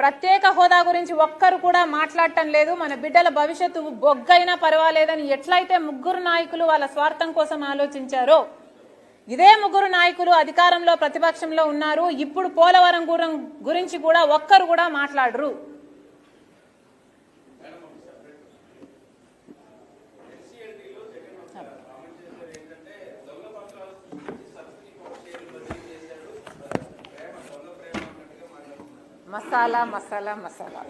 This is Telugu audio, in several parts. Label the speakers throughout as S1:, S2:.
S1: ప్రత్యేక హోదా గురించి ఒక్కరు కూడా మాట్లాడటం లేదు. మన బిడ్డల భవిష్యత్తు బొగ్గైనా పర్వాలేదని ఎట్లయితే ముగ్గురు నాయకులు వాళ్ళ స్వార్థం కోసం ఆలోచించారో ఇదే ముగ్గురు నాయకులు అధికారంలో ప్రతిపక్షంలో ఉన్నారు. ఇప్పుడు పోలవరం గురించి కూడా ఒక్కరు కూడా మాట్లాడరు. మసాలా మసాలా మసాలా.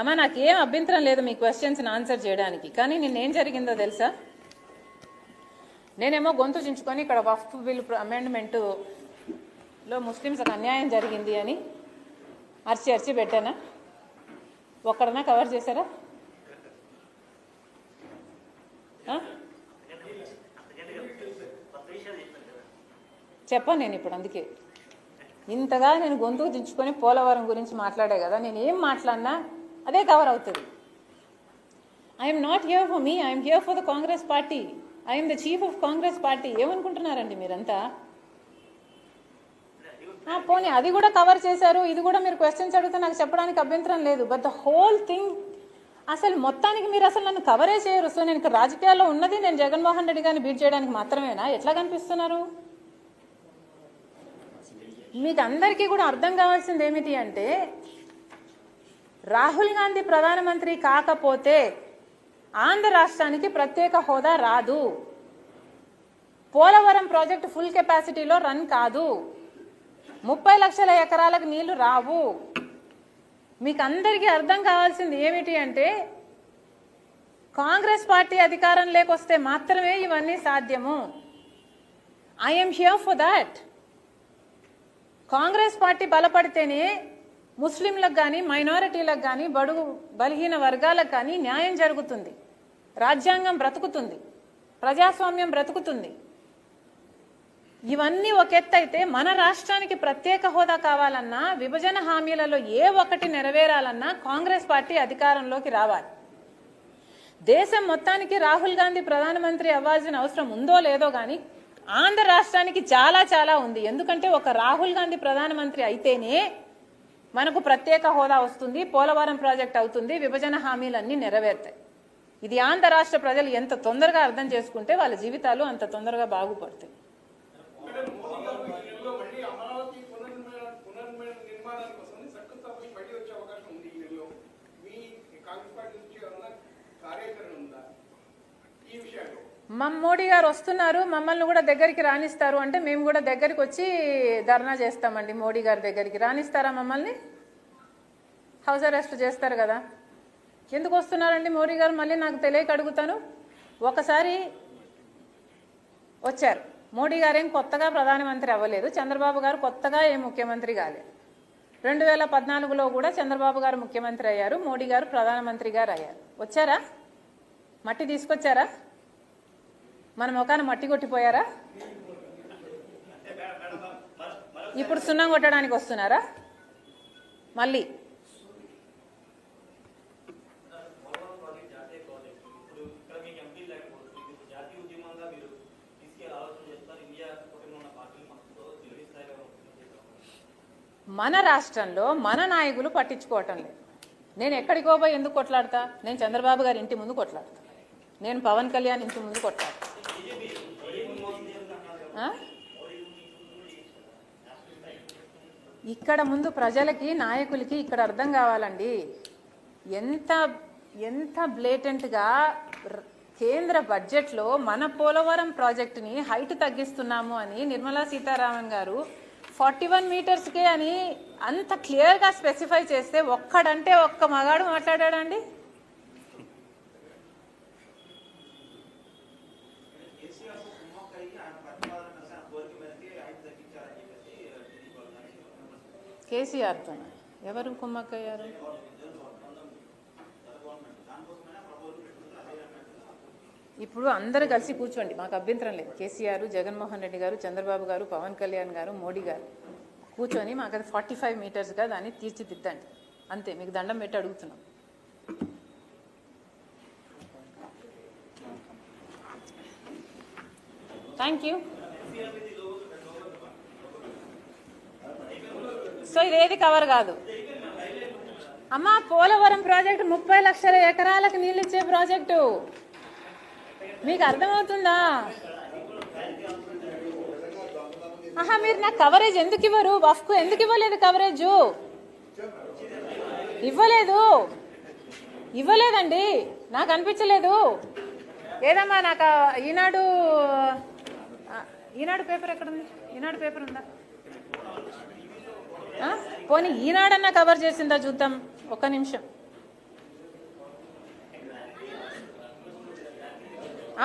S1: అమ్మ నాకేం అభ్యంతరం లేదు మీ క్వశ్చన్స్ని ఆన్సర్ చేయడానికి. కానీ నిన్నేం జరిగిందో తెలుసా? నేనేమో గొంతు చించుకొని ఇక్కడ వఫ్ బిల్ అమెండ్మెంటులో ముస్లిమ్స్కి అన్యాయం జరిగింది అని అరిచి అరిచి పెట్టానా? ఒక్కడనా కవర్ చేశారా? చెప్పాను నేను ఇప్పుడు అందుకే. ఇంతగా నేను గొంతుకు దించుకొని పోలవరం గురించి మాట్లాడే కదా నేను ఏం మాట్లాడినా అదే కవర్ అవుతుంది. I'm not here for me I'm here for the Congress party I'm the chief of Congress party ఏమనుకుంటున్నారండి మీరంతా? పోనీ అది కూడా కవర్ చేశారు ఇది కూడా మీరు క్వశ్చన్స్ అడిగితే నాకు చెప్పడానికి అభ్యంతరం లేదు. బట్ ద హోల్ థింగ్ అసలు మొత్తానికి మీరు అసలు నన్ను కవరే చేయరు. సో నేను ఇక్కడ రాజకీయాల్లో ఉన్నది నేను జగన్మోహన్ రెడ్డి గారిని బీట్ చేయడానికి మాత్రమేనా? ఎట్లా కనిపిస్తున్నారు? మీకు అందరికీ కూడా అర్థం కావాల్సింది ఏమిటి అంటే రాహుల్ గాంధీ ప్రధానమంత్రి కాకపోతే ఆంధ్ర రాష్ట్రానికి ప్రత్యేక హోదా రాదు. పోలవరం ప్రాజెక్టు ఫుల్ కెపాసిటీలో రన్ కాదు. ముప్పై లక్షల ఎకరాలకు నీళ్ళు రావు. మీకు అందరికీ అర్థం కావాల్సింది ఏమిటి అంటే కాంగ్రెస్ పార్టీ అధికారం లేకొస్తే మాత్రమే ఇవన్నీ సాధ్యము. I'm here for that Congress party బలపడితేనే ముస్లింలకు కానీ మైనారిటీలకు కానీ బడుగు బలహీన వర్గాలకు కానీ న్యాయం జరుగుతుంది. రాజ్యాంగం బ్రతుకుతుంది. ప్రజాస్వామ్యం బ్రతుకుతుంది. ఇవన్నీ ఒక ఎత్తైతే మన రాష్ట్రానికి ప్రత్యేక హోదా కావాలన్నా విభజన హామీలలో ఏ ఒక్కటి నెరవేరాలన్నా కాంగ్రెస్ పార్టీ అధికారంలోకి రావాలి. దేశం మొత్తానికి రాహుల్ గాంధీ ప్రధానమంత్రి అవ్వాల్సిన అవసరం ఉందో లేదో కానీ ఆంధ్ర రాష్ట్రానికి చాలా చాలా ఉంది. ఎందుకంటే ఒక రాహుల్ గాంధీ ప్రధానమంత్రి అయితేనే మనకు ప్రత్యేక హోదా వస్తుంది పోలవరం ప్రాజెక్ట్ అవుతుంది విభజన హామీలన్నీ నెరవేరుతాయి. ఇది ఆంధ్ర రాష్ట్ర ప్రజలు ఎంత తొందరగా అర్థం చేసుకుంటే వాళ్ళ జీవితాలు అంత తొందరగా బాగుపడతాయి
S2: లో మళ్ళీ అమరావతి పునర్నిర్మాణ పునర్నిర్మాణ నిర్మాణానికి కోసం శంకుస్థాపన మళ్ళీ వచ్చే అవకాశం ఉంది ఈ నెలలో మీ కాంగ్రెస్ పార్టీ నుంచి ఏమన్నా కార్యాచరణ ఉందా ఈ విషయంలో
S1: మోడీ గారు వస్తున్నారు మమ్మల్ని కూడా దగ్గరికి రాణిస్తారు అంటే మేము కూడా దగ్గరికి వచ్చి ధర్నా చేస్తామండి మోడీ గారి దగ్గరికి. రాణిస్తారా మమ్మల్ని? హౌస్ అరెస్ట్ చేస్తారు కదా. ఎందుకు వస్తున్నారండి మోడీ గారు? మళ్ళీ నాకు తెలియక అడుగుతాను. ఒకసారి వచ్చారు. మోడీ గారు ఏం కొత్తగా ప్రధానమంత్రి అవ్వలేదు. చంద్రబాబు గారు కొత్తగా ఏం ముఖ్యమంత్రి కాలేదు రెండు వేల పద్నాలుగులో కూడా చంద్రబాబు గారు ముఖ్యమంత్రి అయ్యారు. మోడీ గారు ప్రధానమంత్రి గారు అయ్యారు. వచ్చారా? మట్టి తీసుకొచ్చారా? మన ముఖాన్ని మట్టి కొట్టిపోయారా? ఇప్పుడు సున్నం కొట్టడానికి వస్తున్నారా? మళ్ళీ. మన రాష్ట్రంలో మన నాయకులు పట్టించుకోవటం లేదు. నేను ఎక్కడికో పోయి ఎందుకు కొట్లాడతా? నేను చంద్రబాబు గారి ఇంటి ముందు కొట్లాడతా. నేను పవన్ కళ్యాణ్ ఇంటి ముందు కొట్లాడతా. ఇక్కడ ముందు ప్రజలకి నాయకులకి ఇక్కడ అర్థం కావాలండి. ఎంత ఎంత బ్లేటెంట్గా కేంద్ర బడ్జెట్లో మన పోలవరం ప్రాజెక్టుని హైట్ తగ్గిస్తున్నాము అని నిర్మలా సీతారామన్ గారు ఫార్టీ వన్ మీటర్స్కే అని అంత క్లియర్గా స్పెసిఫై చేస్తే ఒక్కడంటే ఒక్క మగాడు మాట్లాడాడండి కేసీఆర్తో ఎవరు కుమ్మక్కయ్యారు? ఇప్పుడు అందరూ కలిసి కూర్చోండి. మాకు అభ్యంతరం లేదు. కేసీఆర్ జగన్మోహన్ రెడ్డి గారు చంద్రబాబు గారు పవన్ కళ్యాణ్ గారు మోడీ గారు. కూర్చొని మాకు అది ఫార్టీ ఫైవ్ మీటర్స్గా దాన్ని తీర్చిదిద్దండి. అంతే. మీకు దండం పెట్టి అడుగుతున్నాం. థ్యాంక్ యూ సో ఇదేది కవర్ కాదు. అమ్మా పోలవరం ప్రాజెక్టు ముప్పై లక్షల ఎకరాలకు నీళ్ళు ఇచ్చే ప్రాజెక్టు. మీకు అర్థమవుతుందా? ఆహా మీరు నాకు కవరేజ్ ఎందుకు ఇవ్వరు? వఫ్కు ఎందుకు ఇవ్వలేదు కవరేజ్ ఇవ్వలేదు. ఇవ్వలేదండి. నాకు అనిపించలేదు. ఏదమ్మా నాకు ఈనాడు ఈనాడు పేపర్ ఎక్కడుంది ఈనాడు పేపర్ ఉందా? పోనీ ఈనాడన్నా కవర్ చేసిందా చూద్దాం ఒక్క నిమిషం.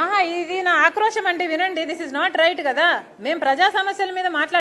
S1: ఆహా ఇది నా ఆక్రోశం అంటే వినండి దిస్ ఇస్ నాట్ రైట్ కదా. మేము ప్రజా సమస్యల మీద మాట్లాడ